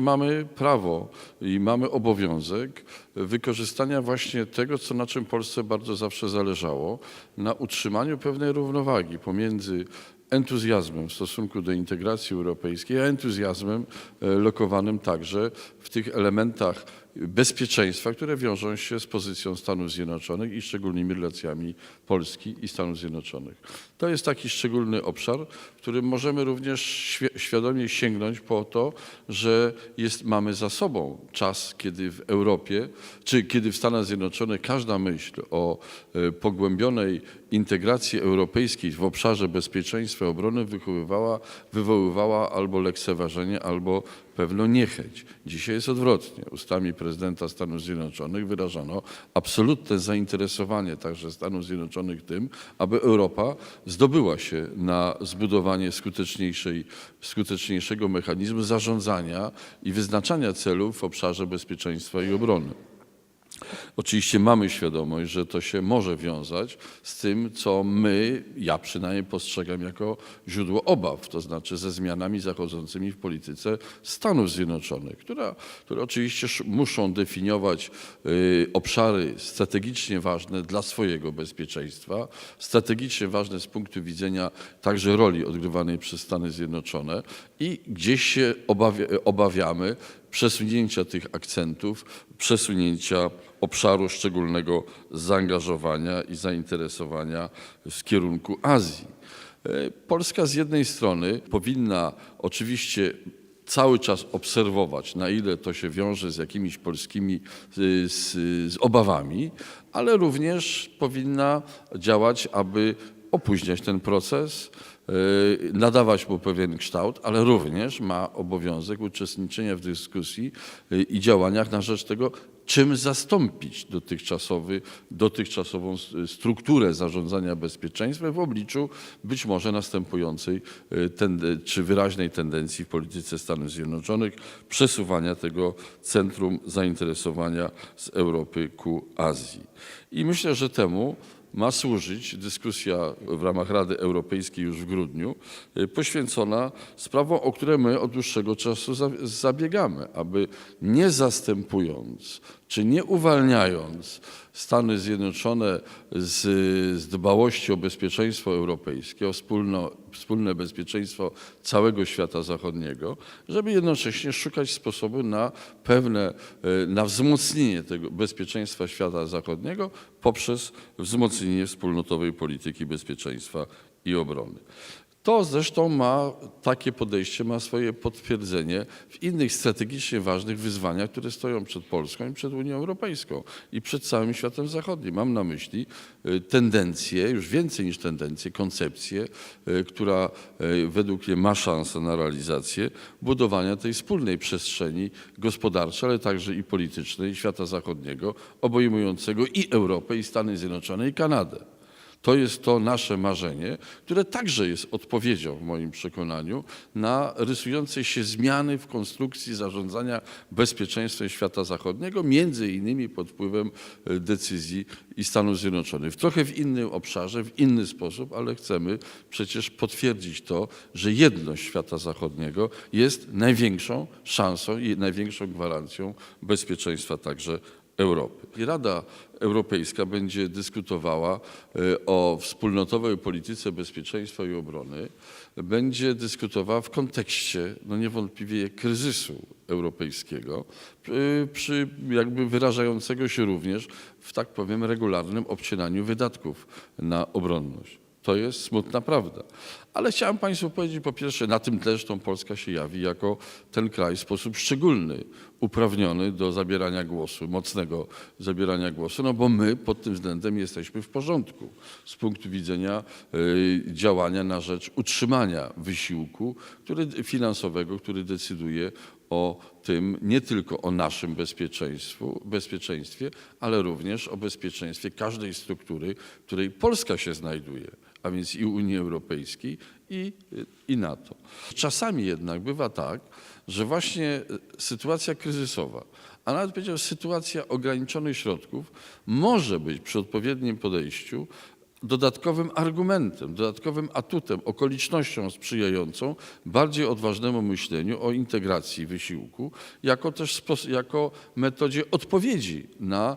Mamy prawo i mamy obowiązek wykorzystania właśnie tego, co na czym Polsce bardzo zawsze zależało, na utrzymaniu pewnej równowagi pomiędzy entuzjazmem w stosunku do integracji europejskiej, a entuzjazmem e, lokowanym także w tych elementach bezpieczeństwa, które wiążą się z pozycją Stanów Zjednoczonych i szczególnymi relacjami Polski i Stanów Zjednoczonych. To jest taki szczególny obszar, w którym możemy również świadomie sięgnąć po to, że jest, mamy za sobą czas, kiedy w Europie, czy kiedy w Stanach Zjednoczonych każda myśl o e, pogłębionej integracji europejskiej w obszarze bezpieczeństwa i obrony wychowywała, wywoływała albo lekceważenie, albo pewną niechęć. Dzisiaj jest odwrotnie. Ustami prezydenta Stanów Zjednoczonych wyrażano absolutne zainteresowanie także Stanów Zjednoczonych tym, aby Europa zdobyła się na zbudowanie skuteczniejszej, skuteczniejszego mechanizmu zarządzania i wyznaczania celów w obszarze bezpieczeństwa i obrony. Oczywiście mamy świadomość, że to się może wiązać z tym, co my, ja przynajmniej postrzegam jako źródło obaw, to znaczy ze zmianami zachodzącymi w polityce Stanów Zjednoczonych, która, które oczywiście sz- muszą definiować y, obszary strategicznie ważne dla swojego bezpieczeństwa, strategicznie ważne z punktu widzenia także roli odgrywanej przez Stany Zjednoczone i gdzieś się obawia, obawiamy przesunięcia tych akcentów, przesunięcia obszaru szczególnego zaangażowania i zainteresowania w kierunku Azji. E, Polska z jednej strony powinna oczywiście cały czas obserwować, na ile to się wiąże z jakimiś polskimi y, z, z obawami, ale również powinna działać, aby opóźniać ten proces, nadawać mu pewien kształt, ale również ma obowiązek uczestniczenia w dyskusji y, i działaniach na rzecz tego, czym zastąpić dotychczasowy, dotychczasową strukturę zarządzania bezpieczeństwem w obliczu być może następującej y, czy wyraźnej tendencji w polityce Stanów Zjednoczonych przesuwania tego centrum zainteresowania z Europy ku Azji. I myślę, że temu ma służyć dyskusja w ramach Rady Europejskiej już w grudniu, y, poświęcona sprawom, o które my od dłuższego czasu za- zabiegamy, aby nie zastępując czy nie uwalniając Stany Zjednoczone z, z dbałości o bezpieczeństwo europejskie, o wspólno, wspólne bezpieczeństwo całego świata zachodniego, żeby jednocześnie szukać sposobu na pewne, e, na wzmocnienie tego bezpieczeństwa świata zachodniego poprzez wzmocnienie wspólnotowej polityki bezpieczeństwa i obrony. To zresztą ma, takie podejście ma swoje potwierdzenie w innych strategicznie ważnych wyzwaniach, które stoją przed Polską i przed Unią Europejską i przed całym światem zachodnim. Mam na myśli y, tendencję, już więcej niż tendencję, koncepcję, y, która y, według mnie ma szansę na realizację budowania tej wspólnej przestrzeni gospodarczej, ale także i politycznej świata zachodniego, obejmującego i Europę, i Stany Zjednoczone, i Kanadę. To jest to nasze marzenie, które także jest odpowiedzią w moim przekonaniu na rysujące się zmiany w konstrukcji zarządzania bezpieczeństwem świata zachodniego, między innymi pod wpływem e, decyzji i Stanów Zjednoczonych. W trochę w innym obszarze, w inny sposób, ale chcemy przecież potwierdzić to, że jedność świata zachodniego jest największą szansą i największą gwarancją bezpieczeństwa także Europy. I Rada Europejska będzie dyskutowała e, o wspólnotowej polityce bezpieczeństwa i obrony, będzie dyskutowała w kontekście no niewątpliwie kryzysu europejskiego, przy- przy jakby wyrażającego się również w tak powiem regularnym obcinaniu wydatków na obronność. To jest smutna prawda. Ale chciałem Państwu powiedzieć, po pierwsze, na tym też tą Polska się jawi jako ten kraj w sposób szczególny uprawniony do zabierania głosu, mocnego zabierania głosu, no bo my pod tym względem jesteśmy w porządku z punktu widzenia y, działania na rzecz utrzymania wysiłku który, finansowego, który decyduje o tym, nie tylko o naszym bezpieczeństwu, bezpieczeństwie, ale również o bezpieczeństwie każdej struktury, w której Polska się znajduje, a więc i Unii Europejskiej, i, i NATO. Czasami jednak bywa tak, że właśnie sytuacja kryzysowa, a nawet powiedział sytuacja ograniczonych środków może być przy odpowiednim podejściu dodatkowym argumentem, dodatkowym atutem, okolicznością sprzyjającą bardziej odważnemu myśleniu o integracji wysiłku, jako też jako metodzie odpowiedzi na,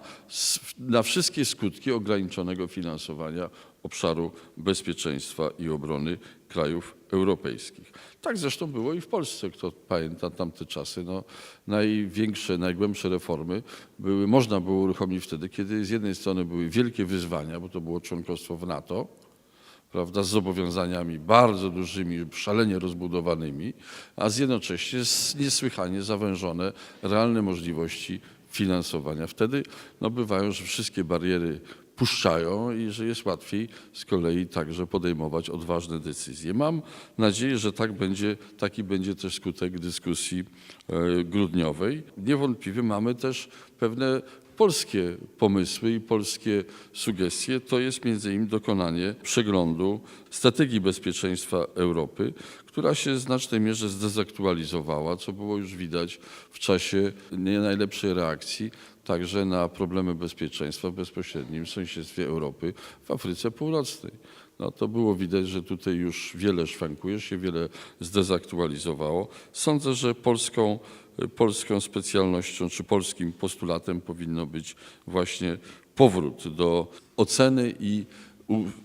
na wszystkie skutki ograniczonego finansowania obszaru bezpieczeństwa i obrony krajów europejskich. Tak zresztą było i w Polsce. Kto pamięta tamte czasy, no, największe, najgłębsze reformy były, można było uruchomić wtedy, kiedy z jednej strony były wielkie wyzwania, bo to było członkostwo w NATO, prawda, z zobowiązaniami bardzo dużymi, szalenie rozbudowanymi, a z jednocześnie z niesłychanie zawężone realne możliwości finansowania. Wtedy no, bywają, że wszystkie bariery puszczają i że jest łatwiej z kolei także podejmować odważne decyzje. Mam nadzieję, że tak będzie, taki będzie też skutek dyskusji e, grudniowej. Niewątpliwie mamy też pewne polskie pomysły i polskie sugestie. To jest między innymi dokonanie przeglądu strategii bezpieczeństwa Europy, która się w znacznej mierze zdezaktualizowała, co było już widać w czasie nie najlepszej reakcji także na problemy bezpieczeństwa w bezpośrednim sąsiedztwie Europy w Afryce Północnej. No to było widać, że tutaj już wiele szwankuje się, wiele zdezaktualizowało. Sądzę, że polską, polską specjalnością czy polskim postulatem powinno być właśnie powrót do oceny i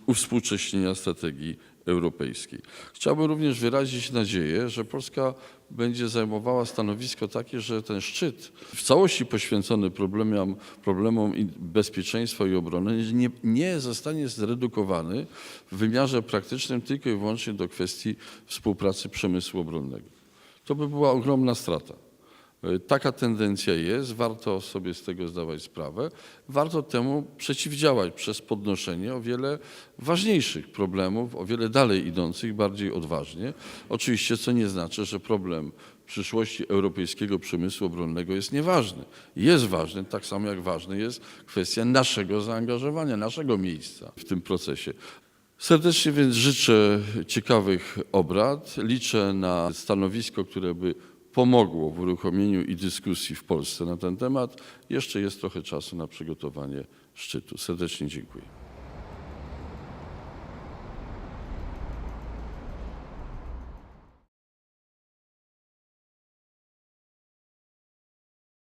uwspółcześnienia strategii europejskiej. Chciałbym również wyrazić nadzieję, że Polska będzie zajmowała stanowisko takie, że ten szczyt w całości poświęcony problemom, problemom bezpieczeństwa i obrony nie, nie zostanie zredukowany w wymiarze praktycznym tylko i wyłącznie do kwestii współpracy przemysłu obronnego. To by była ogromna strata. E, Taka tendencja jest, warto sobie z tego zdawać sprawę. Warto temu przeciwdziałać przez podnoszenie o wiele ważniejszych problemów, o wiele dalej idących, bardziej odważnie. Oczywiście, co nie znaczy, że problem przyszłości europejskiego przemysłu obronnego jest nieważny. Jest ważny, tak samo jak ważna jest kwestia naszego zaangażowania, naszego miejsca w tym procesie. Serdecznie więc życzę ciekawych obrad. Liczę na stanowisko, które by pomogło w uruchomieniu i dyskusji w Polsce na ten temat. Jeszcze jest trochę czasu na przygotowanie szczytu. Serdecznie dziękuję.